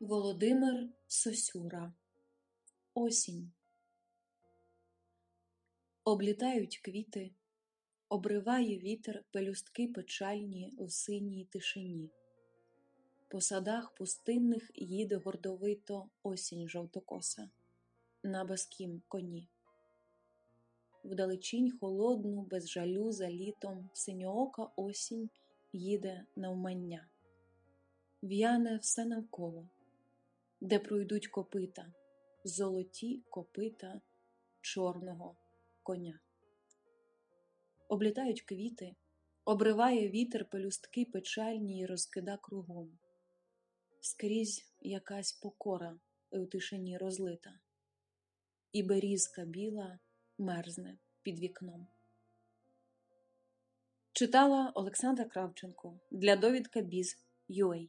Володимир Сосюра Осінь Облітають квіти, обриває вітер пелюстки печальні в синій тишині. По садах пустинних їде гордовито осінь жовтокоса на баскім коні. Вдалечінь холодну, без жалю за літом синьоока осінь їде навмання. В'яне все навколо, де пройдуть копита, золоті копита чорного коня. Облітають квіти, обриває вітер пелюстки печальні й розкида кругом. Скрізь якась покора у тишині розлита, і берізка біла мерзне під вікном. Читала Олександра Кравченко для довідка Біз.UA